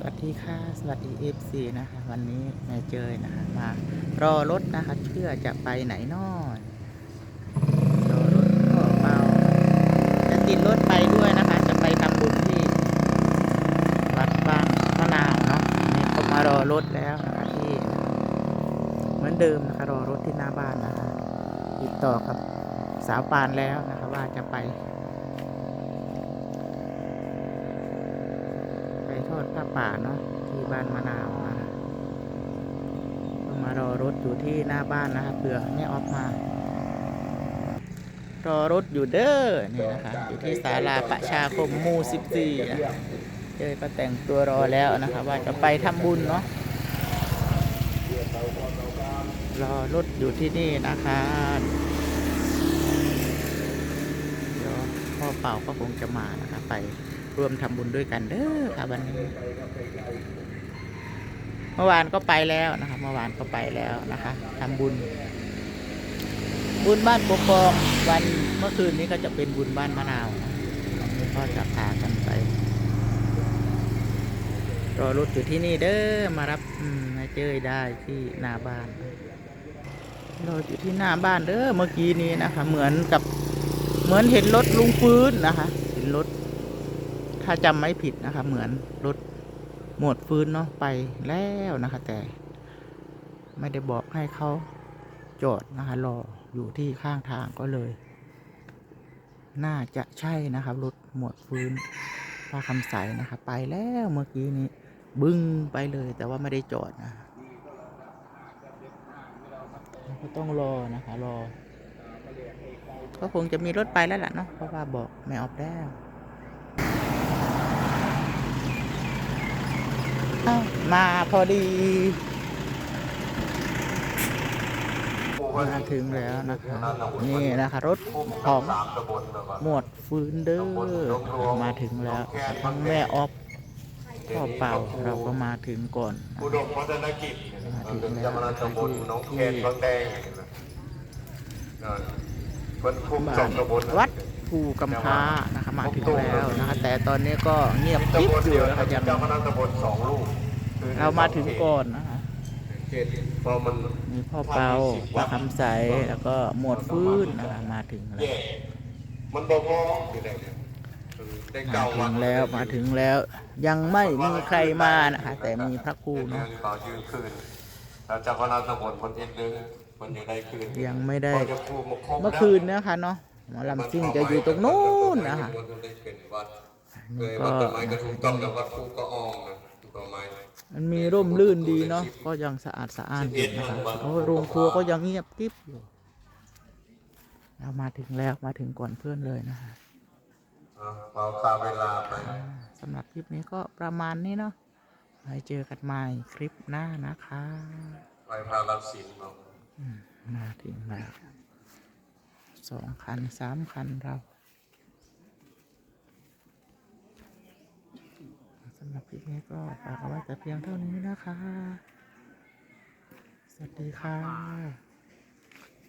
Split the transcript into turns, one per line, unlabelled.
สวัสดีค่ะ สวัสดีเอฟซีนะคะ วันนี้แม่เจยนะคะมารอรถนะคะ เพื่อจะไปไหนนอนรอรถก็เมาจะติดรถไปด้วยนะคะ จะไปทำบุญที่วัดบ้านมะนาวเนาะนี่ก็มารอรถแล้วนะคะที่เหมือนเดิมนะคะ รอรถที่หน้าบ้านนะคะ ติดต่อกับสาวปานแล้วนะคะ ว่าจะไปทอดผ้า ป่าเนาะที่บ้านมะนาวนะก็มารอรถอยู่ที่หน้าบ้านนะคะเผื่อไม่ออกมารอรถอยู่เด้อนี่นะคะอยู่ที่ศาลาประชาคมมู่14นะเจอก็แต่งตัวรอแล้วนะคะ ว่าจะไปทำบุญเนาะรอรถอยู่ที่นี่นะคะเดี๋ยวพ่อเป่าก็คงจะมานะคะไป ร่วมทำบุญด้วยกันเด้อค่ะวันนี้เมื่อวานก็ไปแล้วนะคะ เมื่อวานก็ไปแล้วนะคะทำบุญ บุญบ้านปกครองวันเมื่อคืนนี้ก็จะเป็นบุญบ้านมะนาวนะนี้ก็จะพากันไปรอรถอยู่ที่นี่เด้อมารับอืมมาเจอได้ที่หน้าบ้านรออยู่ที่หน้าบ้านเด้อเมื่อกี้นี้นะคะ เหมือนกับเหมือนเห็นรถลุงฟื้นนะคะ เห็นรถ ถ้าจำไม่ผิดนะคะเหมือนรถหมดฟื้นเนาะไปแล้วนะคะ แต่ไม่ได้บอกให้เขาจอดนะคะรออยู่ที่ข้างทางก็เลย น่าจะใช่นะครับรถหมดฟื้นป้าคำใสนะคะ ไปแล้วเมื่อกี้นี้ บึ้งไปเลย แต่ว่าไม่ได้จอดนะก็ต้องรอนะคะ รอ ก็คงจะมีรถไปแล้วแหละเนาะเพราะว่าบอกไม่ออกแล้ว อ้าวมาพอดีมาถึงแล้วนะคะ นี่นะคะ รถของหมวดฟืนเดอร์มาถึงแล้วทั้งแม่ออฟพ่อเป่าเราก็มาถึงก่อน
อุดมพัฒนกิจ
มาถึง
เป็น
แล้ว
เจ้าคณะตำ บลหน้องแคนบางแดงนั่นเพิ่นคุม
บ้า
สอนงตำบล
วัดภูกำพร้านะคะมาถึงแล้วนะคะแต่ตอนนี้ก็เงียบกริบอยู่นะคะยัง
เจ้าคณะตำบลสองลูกคือ
เรามาถึงก่อนนะคะ
เขตพอมัน
มีพ่อเปาป้าคำใสแล้วก็หมวดฟื้นนะคะมาถึงแล้
แยวกมันบ่พอที่ไหนเนี่ยได้
มา
เก้า
ถึ
วั
ง
น
แล้วมาถึงแล้ว ยังไม่มีใครมานะคะแต่มีพระครู
เนาะ
เนาะ
ต่อยืนคืนแล้วเจ้าคณะตำบลคนเอ็ดนึงมันยังได้คืน
ยังไม่ได้
พอจะพูดาครบ
เมื่อคืนนะคะเนาะหมอลำซิ่งจะอยู่ตรงนู้นนะคะ
เคย
ก็
วัดต้นไม้ก็ถูกต้องกับวัดภูก็อองนะถูกต้นไม้
มันมีร่มรื่นดีเนาะก็ยังสะอาดสะอ้านอยู่นะคะโอ้โรงครัวก็ยังเงียบกริบอยู่เรามาถึงแล้วมาถึงก่อนเพื่อนเลยนะคะ
อะเอาตามเวลาไป
สำหรับคลิปนี้ก็ประมาณนี้เนาะ ไว้เจอกันใหม่คลิปหน้านะคะ
ไปพารับสินเนาะ
มาถึงแล้วสองคันสามคันเราสำหรับคลิปนี้ก็ฝากเอาไว้แต่เพียงเท่านี้นะคะ สวัสดีค่ะ